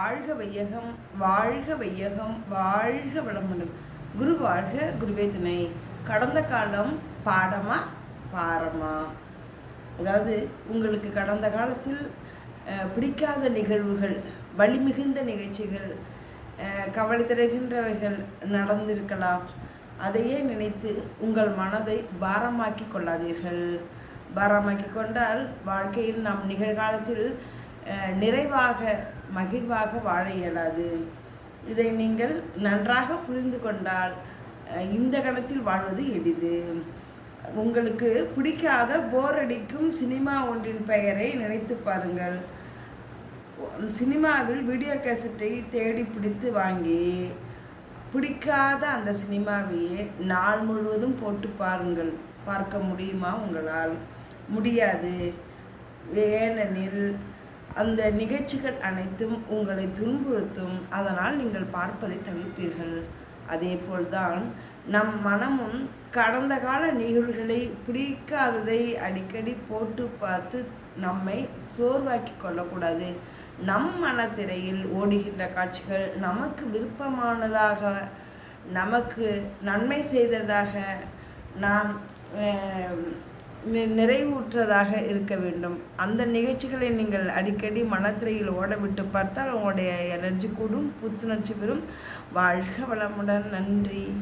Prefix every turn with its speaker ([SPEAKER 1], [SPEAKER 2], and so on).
[SPEAKER 1] வாழ்க வையகம் வாழ்க வையகம் வாழ்க வளமுடன். குரு வாழ்க குருவே துணை. கடந்த காலம் பாடமா பாரமா? அதாவது உங்களுக்கு கடந்த காலத்தில் பிடிக்காத நிகழ்வுகள் வலிமிகுந்த நிகழ்ச்சிகள் கவலை தருகின்றவைகள் நடந்திருக்கலாம். அதையே நினைத்து உங்கள் மனதை பாரமாக்கி கொள்ளாதீர்கள். பாரமாக்கி கொண்டால் வாழ்க்கையில் நாம் நிகழ்காலத்தில் நிறைவாக மகிழ்வாக வாழ இயலாது. இதை நீங்கள் நன்றாக புரிந்து கொண்டால் இந்த கணத்தில் வாழ்வது எளிது. உங்களுக்கு பிடிக்காத போர் அடிக்கும் சினிமா ஒன்றின் பெயரை நினைத்து பாருங்கள். சினிமாவில் வீடியோ கேசட்டை தேடி பிடித்து வாங்கி பிடிக்காத அந்த சினிமாவையே நாள் முழுவதும் போட்டு பாருங்கள். பார்க்க முடியுமா உங்களால்? முடியாது. ஏனெனில் அந்த நிகழ்ச்சிகள் அனைத்தும் உங்களை துன்புறுத்தும். அதனால் நீங்கள் பார்ப்பதை தவிர்ப்பீர்கள். அதே போல்தான் நம் மனமும் கடந்த கால நிகழ்வுகளை பிடிக்காததை அடிக்கடி போட்டு பார்த்து நம்மை சோர்வாக்கி கொள்ளக்கூடாது. நம் மனத்திரையில் ஓடுகின்ற காட்சிகள் நமக்கு விருப்பமானதாக நமக்கு நன்மை செய்ததாக நாம் நிறைவுற்றதாக இருக்க வேண்டும். அந்த நிகழ்ச்சிகளை நீங்கள் அடிக்கடி மனத்திரையில் ஓடவிட்டு பார்த்தால் உங்களுடைய எனர்ஜி கூடும் புத்துணர்ச்சி பெறும். வாழ்க வளமுடன். நன்றி.